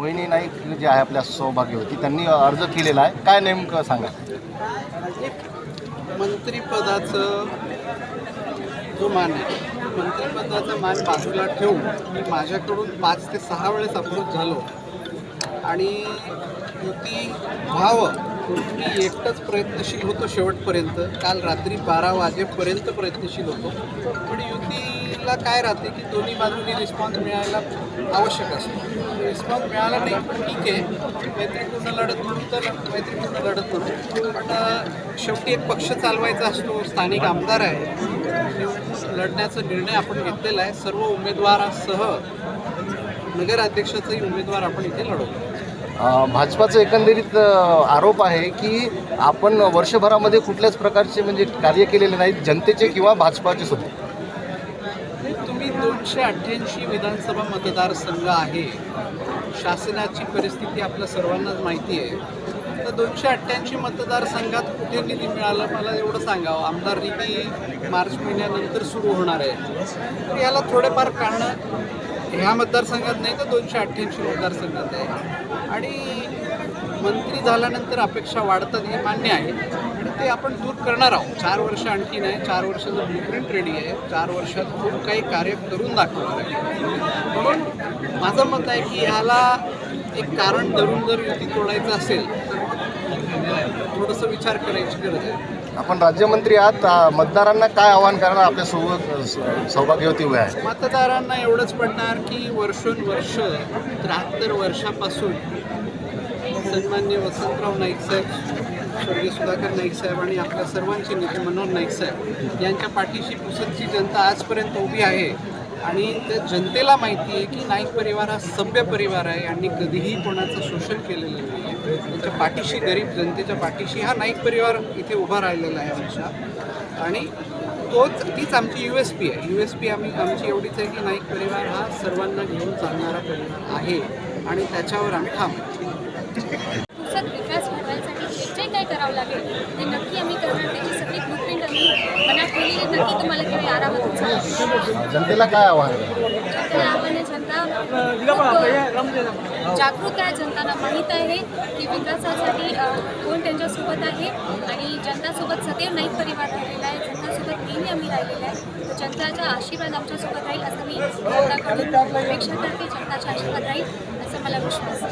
मोहिनी नाईक जे आहे आपल्या सौभाग्य होती. त्यांनी अर्ज केलेला आहे. काय नेमकं सांगा? मंत्रिपदाचं जो मान आहे मंत्रिपदाचा मान बाजूला ठेवून मी माझ्याकडून पाच ते सहा वेळेस अप्रोच झालो. आणि युती व्हावं मी एकटंच प्रयत्नशील होतो शेवटपर्यंत. काल रात्री बारा वाजेपर्यंत प्रयत्नशील होतो. पण युतीला काय राहते की दोन्ही बाजूनी रिस्पॉन्स मिळायला आवश्यक असतो. रिस्पॉन्स मिळाला नाही पण ठीक आहे. मैत्रीपूर्ण लढत म्हणून तर मैत्रीपूर्ण लढत म्हणून पण शेवटी एक पक्ष चालवायचा असतो स्थानिक आमदार आहे. लढण्याचा निर्णय आपण घेतलेला आहे. सर्व उमेदवारासह नगराध्यक्षाचाही उमेदवार आपण इथे लढवतो. भाजपाचा भाजपाचं एकंदरीत आरोप आहे की आपण वर्षभरामध्ये कुठल्याच प्रकारचे म्हणजे कार्य केलेले नाहीत जनतेचे किंवा भाजपाचे सुद्धा. दोनशे अठ्ठ्याऐंशी विधानसभा मतदारसंघ आहे. शासनाची परिस्थिती आपल्या सर्वांनाच माहिती आहे. तर दोनशे अठ्ठ्याऐंशी मतदारसंघात कुठे निधी मिळाला मला एवढं सांगावं? आमदार निधी मार्च महिन्यानंतर सुरू होणार आहे. तर याला थोडेफार कारणं ह्या मतदारसंघात नाही तर दोनशे अठ्ठ्याऐंशी मतदारसंघात आहे. आणि मंत्री झाल्यानंतर अपेक्षा वाढतात हे मान्य आहे. आणि ते आपण दूर करणार आहोत. चार वर्ष आणखी नाही चार वर्षाचं ब्लूप्रिंट रेडी आहे चार वर्षात खूप काही कार्य करून दाखवणार आहे. म्हणून माझं मत आहे की ह्याला एक कारण धरून जर युती तोडायचं असेल तर थोडंसं विचार करायची गरज आहे. आपण राज्यमंत्री आहात मतदारांना काय आवाहन करणार? आपल्या सौ सौभाग्यवती उभे आहे. मतदारांना एवढंच पडणार की वर्षोनवर्ष त्र्याहत्तर वर्षापासून सन्मान्य वसंतराव नाईक साहेब स्वर्गीय सुधाकर नाईक साहेब आणि आपल्या सर्वांचे नेते मनोहर नाईक साहेब यांच्या पाठीशी पुसदची जनता आजपर्यंत उभी आहे. आणि त्या जनतेला माहिती आहे की नाईक परिवार हा सभ्य परिवार आहे आणि कधीही कोणाचं शोषण केलेलं नाही आहे त्यांच्या पाठीशी गरीब जनतेच्या पाठीशी हा नाईक परिवार इथे उभा राहिलेला आहे आमच्या आणि तोच तीच आमची यू एस पी आहे. यू एस पी आम्ही आमची एवढीच आहे की नाईक परिवार हा सर्वांना घेऊन चालणारा परिवार आहे. आणि त्याच्यावर आम्ही ठाम आहे. पुढचा विकास घडवायसाठी जे जे काही करावं लागेल. ते नक्की आम्ही करणार. त्याची सगळी ब्लूप्रिंट आम्ही मनात आहे. नक्की तुम्हाला काही आरामातून सांगतो जनतेला काय आव्हान? जनतेला आव्हान आहे जनता. जागरूक आहे. जनताला माहीत आहे की विकासासाठी कोण त्यांच्यासोबत आहे आणि जनतासोबत सदैव नाईक परिवार राहिलेला आहे. जनतासोबत नेहमी आम्ही राहिलेला आहे. तर जनताचा आशीर्वाद आमच्यासोबत राहील असं मी जनताकडून अपेक्षा करते. जनताचा आशीर्वाद राहील असं मला विश्वास आहे.